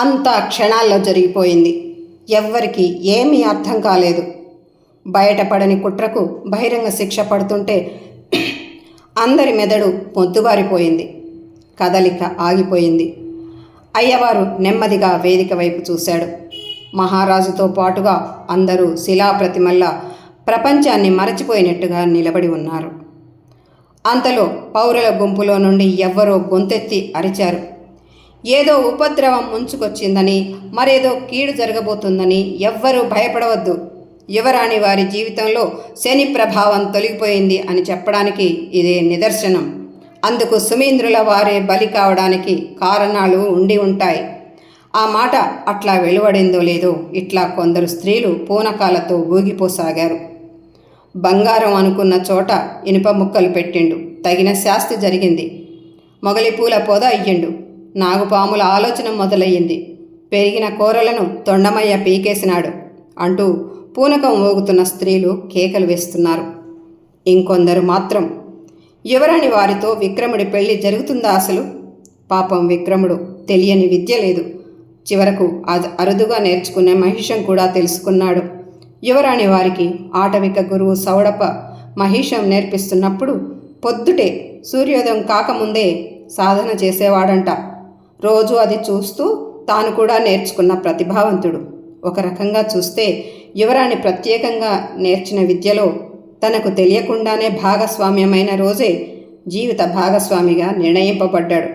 అంతా క్షణాల్లో జరిగిపోయింది. ఎవ్వరికి ఏమీ అర్థం కాలేదు. బయటపడని కుట్రకు బహిరంగ శిక్ష పడుతుంటే అందరి మెదడు పొద్దుబారిపోయింది కదలిక ఆగిపోయింది. అయ్యవారు నెమ్మదిగా వేదిక వైపు చూశాడు. మహారాజుతో పాటుగా అందరూ శిలాప్రతిమల్లా ప్రపంచాన్ని మరచిపోయినట్టుగా నిలబడి ఉన్నారు. అంతలో పౌరుల గుంపులో నుండి ఎవ్వరో గొంతెత్తి అరిచారు. ఏదో ఉపద్రవం ముంచుకొచ్చిందని మరేదో కీడు జరగబోతుందని ఎవ్వరూ భయపడవద్దు. యువరాణి వారి జీవితంలో శని ప్రభావం తొలగిపోయింది అని చెప్పడానికి ఇదే నిదర్శనం. అందుకు సుమీంద్రుల వారే బలి కావడానికి కారణాలు ఉండి ఉంటాయి. ఆ మాట అట్లా వెలువడిందో లేదో ఇట్లా కొందరు స్త్రీలు పూనకాలతో ఊగిపోసాగారు. బంగారం అనుకున్న చోట ఇనుప ముక్కలు పెట్టిండు. తగిన శాస్తి జరిగింది. మొగలి పూల పొద అయ్యిండు. నాగుపాముల ఆలోచన మొదలయ్యింది. పెరిగిన కూరలను తొండమయ్య పీకేసినాడు అంటూ పూనకం ఊగుతున్న స్త్రీలు కేకలు వేస్తున్నారు. ఇంకొందరు మాత్రం యువరాణి వారితో విక్రముడి పెళ్ళి జరుగుతుందా అసలు? పాపం విక్రముడు తెలియని విద్య లేదు. చివరకు అది అరుదుగా నేర్చుకునే మహిషం కూడా తెలుసుకున్నాడు. యువరాణి వారికి ఆటవిక గురువు సౌడప మహిషం నేర్పిస్తున్నప్పుడు పొద్దుటే సూర్యోదయం కాకముందే సాధన చేసేవాడంట. రోజు అది చూస్తూ తాను కూడా నేర్చుకున్న ప్రతిభావంతుడు. ఒక రకంగా చూస్తే యువరాణి ప్రత్యేకంగా నేర్చిన విద్యలో తనకు తెలియకుండానే భాగస్వామ్యమైన రోజే జీవిత భాగస్వామిగా నిర్ణయింపబడ్డాడు.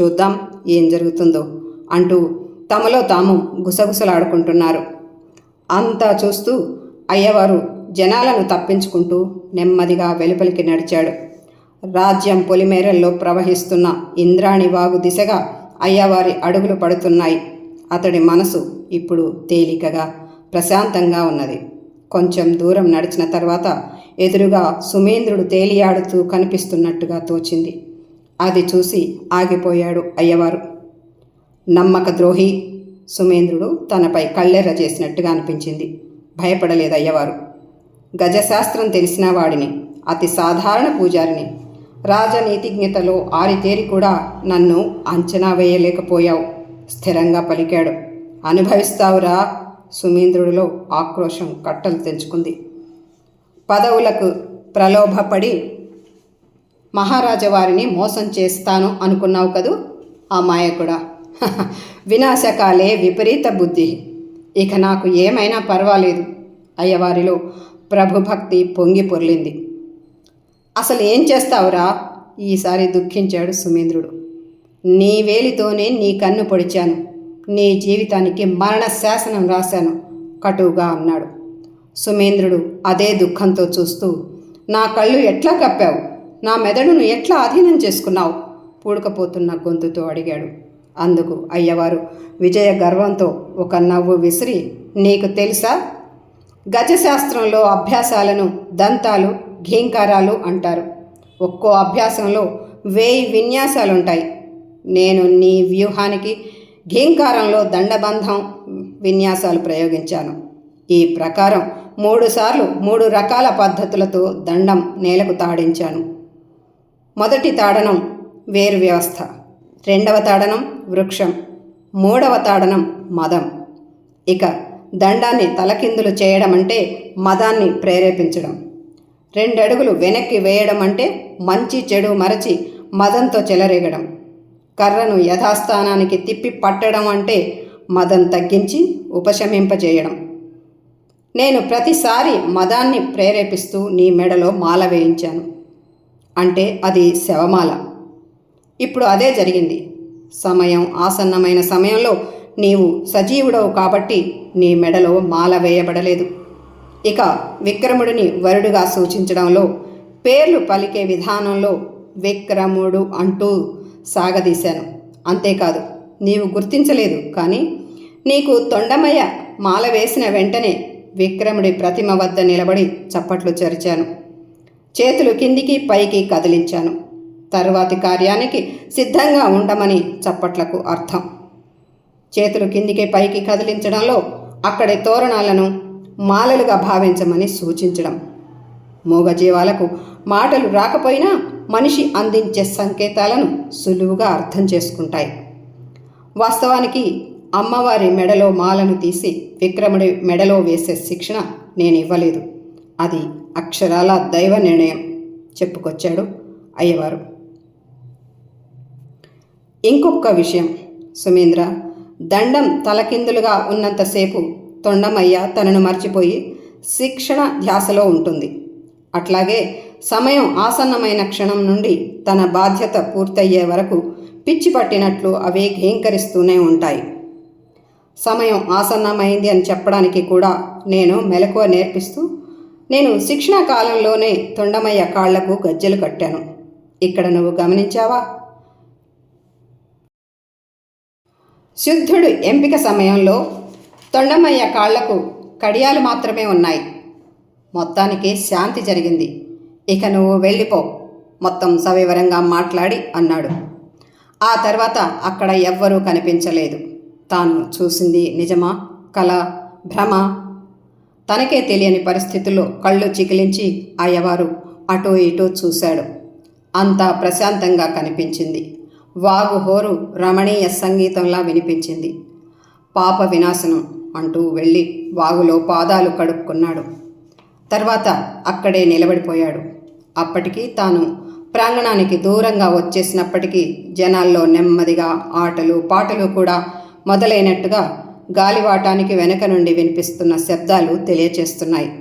చూద్దాం ఏం జరుగుతుందో అంటూ తమలో తాము గుసగుసలాడుకుంటున్నారు. అంతా చూస్తూ అయ్యవారు జనాలను తప్పించుకుంటూ నెమ్మదిగా వెలుపలికి నడిచాడు. రాజ్యం పొలిమేరల్లో ప్రవహిస్తున్న ఇంద్రాణి వాగు దిశగా అయ్యవారి అడుగులు పడుతున్నాయి. అతడి మనసు ఇప్పుడు తేలికగా ప్రశాంతంగా ఉన్నది. కొంచెం దూరం నడిచిన తర్వాత ఎదురుగా సుమేంద్రుడు తేలియాడుతూ కనిపిస్తున్నట్టుగా తోచింది. అది చూసి ఆగిపోయాడు అయ్యవారు. నమ్మక ద్రోహి! సుమేంద్రుడు తనపై కళ్ళెర్ర చేసినట్టుగా అనిపించింది. భయపడలేదు అయ్యవారు. గజశాస్త్రం తెలిసిన వాడిని అతి సాధారణ పూజారిని రాజనీతిజ్ఞతలో ఆరితేరి కూడా నన్ను అంచనా వేయలేకపోయావు. స్థిరంగా పలికాడు. అనుభవిస్తావురా సుమేంద్రుడిలో ఆక్రోశం కట్టలు తెంచుకుంది. పదవులకు ప్రలోభపడి మహారాజవారిని మోసం చేస్తాను అనుకున్నావు కదూ? ఆ మాయ కూడా వినాశకాలే విపరీత బుద్ధి. ఇక నాకు ఏమైనా పర్వాలేదు. అయ్యవారిలో ప్రభుభక్తి పొంగి పొర్లింది. అసలు ఏం చేస్తావురా? ఈసారి దుఃఖించాడు సుమేంద్రుడు. నీ వేలితోనే నీ కన్ను పొడిచాను. నీ జీవితానికి మరణ శాసనం రాశాను. కటువుగా అన్నాడు. సుమేంద్రుడు అదే దుఃఖంతో చూస్తూ నా కళ్ళు ఎట్లా కప్పావు? నా మెదడును ఎట్లా అధీనం చేసుకున్నావు? పూడకపోతున్న గొంతుతో అడిగాడు. అందుకు అయ్యవారు విజయ గర్వంతో ఒక నవ్వు విసిరి నీకు తెలుసా? గజశాస్త్రంలో అభ్యాసాలను దంతాలు ఘీంకారాలు అంటారు. ఒక్కో అభ్యాసంలో వేయి విన్యాసాలుంటాయి. నేను నీ వ్యూహానికి ఘీంకారంలో దండబంధం విన్యాసాలు ప్రయోగించాను. ఈ ప్రకారం మూడుసార్లు మూడు రకాల పద్ధతులతో దండం నేలకు తాడించాను. మొదటి తాడనం వేరు వ్యవస్థ. రెండవ తాడనం వృక్షం. మూడవ తాడనం మదం. ఇక దండాన్ని తలకిందులు చేయడం అంటే మదాన్ని ప్రేరేపించడం. రెండడుగులు వెనక్కి వేయడం అంటే మంచి చెడు మరచి మదంతో చెలరేగడం. కర్రను యథాస్థానానికి తిప్పి పట్టడం అంటే మదం తగ్గించి ఉపశమింపజేయడం. నేను ప్రతిసారి మదాన్ని ప్రేరేపిస్తూ నీ మెడలో మాల వేయించాను. అంటే అది శవమాల. ఇప్పుడు అదే జరిగింది. సమయం ఆసన్నమైన సమయంలో నీవు సజీవుడవు కాబట్టి నీ మెడలో మాల వేయబడలేదు. ఇక విక్రముడిని వరుడుగా సూచించడంలో పేర్లు పలికే విధానంలో విక్రముడు అంటూ సాగదీశాను. అంతేకాదు నీవు గుర్తించలేదు కానీ నీకు తొండమయ్య మాల వేసిన వెంటనే విక్రముడి ప్రతిమ వద్ద నిలబడి చప్పట్లు చరిచాను. చేతులు కిందికి పైకి కదిలించాను. తరువాతి కార్యానికి సిద్ధంగా ఉండమని చప్పట్లకు అర్థం. చేతులు కిందికి పైకి కదిలించడంలో అక్కడి తోరణాలను మాలలుగా భావించమని సూచించడం. మూగజీవాలకు మాటలు రాకపోయినా మనిషి అందించే సంకేతాలను సులువుగా అర్థం చేసుకుంటాయి. వాస్తవానికి అమ్మవారి మెడలో మాలను తీసి విక్రముడి మెడలో వేసే శిక్షణ నేను ఇవ్వలేదు అది అక్షరాల దైవ నిర్ణయం చెప్పుకొచ్చాడు అయ్యవారు. ఇంకొక విషయం సుమేంద్ర దండం తలకిందులుగా ఉన్నంతసేపు తొండమయ్య తనను మర్చిపోయి శిక్షణ ధ్యాసలో ఉంటుంది. అట్లాగే సమయం ఆసన్నమైన క్షణం నుండి తన బాధ్యత పూర్తయ్యే వరకు పిచ్చి పట్టినట్లు అవే ఘీంకరిస్తూనే ఉంటాయి. సమయం ఆసన్నమైంది అని చెప్పడానికి కూడా నేను మెలకువ నేర్పిస్తూ నేను శిక్షణా కాలంలోనే తొండమయ్య కాళ్ళకు గజ్జెలు కట్టాను. ఇక్కడ నువ్వు గమనించావా? శుద్ధుడు ఎంపిక సమయంలో తొండమయ్య కాళ్ళకు కడియాలు మాత్రమే ఉన్నాయి. మొత్తానికి శాంతి జరిగింది. ఇక నువ్వు వెళ్ళిపో. మొత్తం సవివరంగా మాట్లాడి అన్నాడు. ఆ తర్వాత అక్కడ ఎవ్వరూ కనిపించలేదు. తాను చూసింది నిజమా? కల? భ్రమ? తనకే తెలియని పరిస్థితుల్లో కళ్ళు చికిలించి అయ్యవారు అటూ ఇటూ చూశాడు. అంతా ప్రశాంతంగా కనిపించింది. వాగు హోరు రమణీయ సంగీతంలా వినిపించింది. పాప వినాశనం అంటూ వెళ్ళి వాగులో పాదాలు కడుక్కున్నాడు. తర్వాత అక్కడే నిలబడిపోయాడు. అప్పటికి తాను ప్రాంగణానికి దూరంగా వచ్చేసినప్పటికీ జనాల్లో నెమ్మదిగా ఆటలు పాటలు కూడా మొదలైనట్టుగా గాలివాటానికి వెనక నుండి వినిపిస్తున్న శబ్దాలు తెలియచేస్తున్నాయి.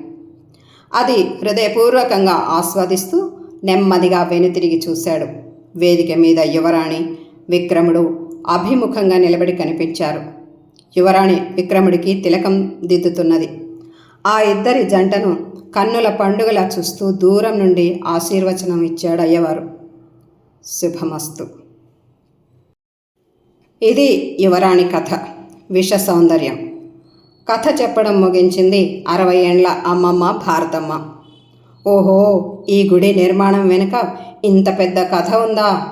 అది హృదయపూర్వకంగా ఆస్వాదిస్తూ నెమ్మదిగా వెనుతిరిగి చూశాడు. వేదిక మీద యువరాణి విక్రముడు అభిముఖంగా నిలబడి కనిపించారు. యువరాణి విక్రముడికి తిలకం దిద్దుతున్నది. ఆ ఇద్దరి జంటను కన్నుల పండుగలా చూస్తూ దూరం నుండి ఆశీర్వచనం ఇచ్చాడు అయ్యవారు. శుభమస్తు. ఇది యువరాణి కథ. విష సౌందర్యం. కథ చెప్పడం ముగించింది అరవై ఏండ్ల అమ్మమ్మ భారతమ్మ. ఓహో ఈ గుడి నిర్మాణం వెనుక ఇంత పెద్ద కథ ఉందా?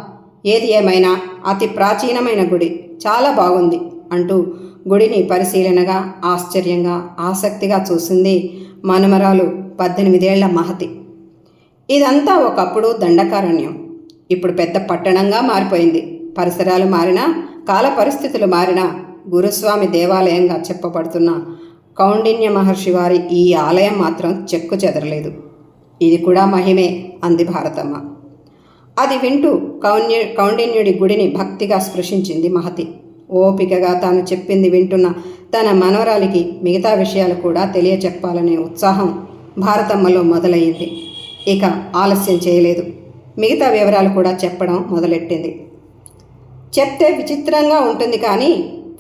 ఏది ఏమైనా అతి ప్రాచీనమైన గుడి. చాలా బాగుంది అంటూ గుడిని పరిశీలనగా ఆశ్చర్యంగా ఆసక్తిగా చూసింది మనుమరాలు పద్దెనిమిదేళ్ళ మహతి. ఇదంతా ఒకప్పుడు దండకారణ్యం. ఇప్పుడు పెద్ద పట్టణంగా మారిపోయింది. పరిసరాలు మారినా కాల పరిస్థితులు మారినా గురుస్వామి దేవాలయంగా చెప్పబడుతున్న కౌండిన్య మహర్షి వారి ఈ ఆలయం మాత్రం చెక్కు చెదరలేదు. ఇది కూడా మహిమే అంది భారతమ్మ. అది వింటూ కౌన్య కౌండిన్యుడి గుడిని భక్తిగా స్పృశించింది మహతి. ఓపికగా తాను చెప్పింది వింటున్న తన మనవరాలికి మిగతా విషయాలు కూడా తెలియచెప్పాలనే ఉత్సాహం భారతమ్మలో మొదలయ్యింది. ఇక ఆలస్యం చేయలేదు. మిగతా వివరాలు కూడా చెప్పడం మొదలెట్టింది. చెప్తే విచిత్రంగా ఉంటుంది కానీ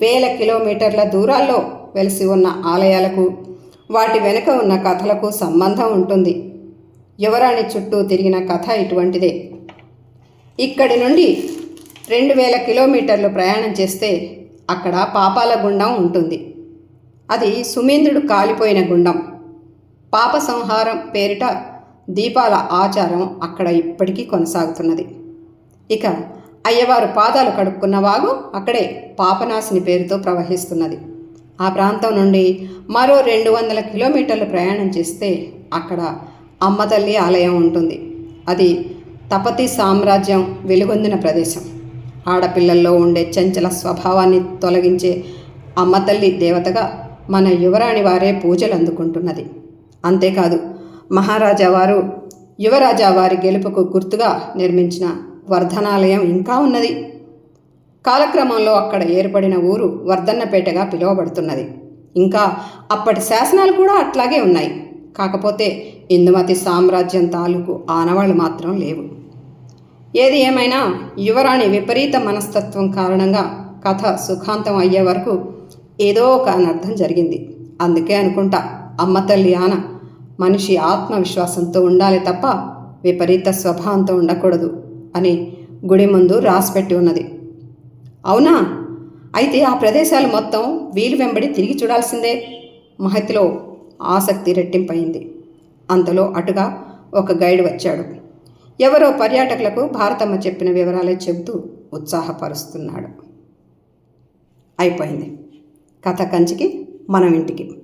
వేల కిలోమీటర్ల దూరాల్లో వెలిసి ఉన్న ఆలయాలకు వాటి వెనుక ఉన్న కథలకు సంబంధం ఉంటుంది. యువరాణి చుట్టూ తిరిగిన కథ ఇటువంటిదే. ఇక్కడి నుండి రెండు వేల కిలోమీటర్లు ప్రయాణం చేస్తే అక్కడ పాపాల గుండం ఉంటుంది. అది సుమేంద్రుడు కాలిపోయిన గుండం. పాప సంహారం పేరిట దీపాల ఆచారం అక్కడ ఇప్పటికీ కొనసాగుతున్నది. ఇక అయ్యవారు పాదాలు కడుక్కున్న వాగు అక్కడే పాపనాశిని పేరుతో ప్రవహిస్తున్నది. ఆ ప్రాంతం నుండి మరో రెండు వందల కిలోమీటర్లు ప్రయాణం చేస్తే అక్కడ అమ్మతల్లి ఆలయం ఉంటుంది. అది తపతి సామ్రాజ్యం వెలుగొందిన ప్రదేశం. ఆడపిల్లల్లో ఉండే చంచల స్వభావాన్ని తొలగించే అమ్మతల్లి దేవతగా మన యువరాణి వారే పూజలు అందుకుంటున్నది. అంతేకాదు మహారాజా వారు యువరాజా వారి గెలుపుకు గుర్తుగా నిర్మించిన వర్ధనాలయం ఇంకా ఉన్నది. కాలక్రమంలో అక్కడ ఏర్పడిన ఊరు వర్ధన్నపేటగా పిలువబడుతున్నది. ఇంకా అప్పటి శాసనాలు కూడా అట్లాగే ఉన్నాయి. కాకపోతే ఇందుమతి సామ్రాజ్యం తాలూకు ఆనవాళ్ళు మాత్రం లేవు. ఏది ఏమైనా యువరాణి విపరీత మనస్తత్వం కారణంగా కథ సుఖాంతం అయ్యే వరకు ఏదో ఒక అనర్థం జరిగింది. అందుకే అనుకుంటా అమ్మ తల్లి ఆన మనిషి ఆత్మవిశ్వాసంతో ఉండాలి తప్ప విపరీత స్వభావంతో ఉండకూడదు అని గుడి ముందు రాసిపెట్టి ఉన్నది. అవునా? అయితే ఆ ప్రదేశాలు మొత్తం వీలు వెంబడి తిరిగి చూడాల్సిందే. మహతిలో ఆసక్తి రెట్టింపయింది అంతలో అటుగా ఒక గైడ్ వచ్చాడు. ఎవరో పర్యాటకులకు భారతమ్మ చెప్పిన వివరాలే చెబుతూ ఉత్సాహపరుస్తున్నాడు. అయిపోయింది. కథ కంచికి మనం ఇంటికి.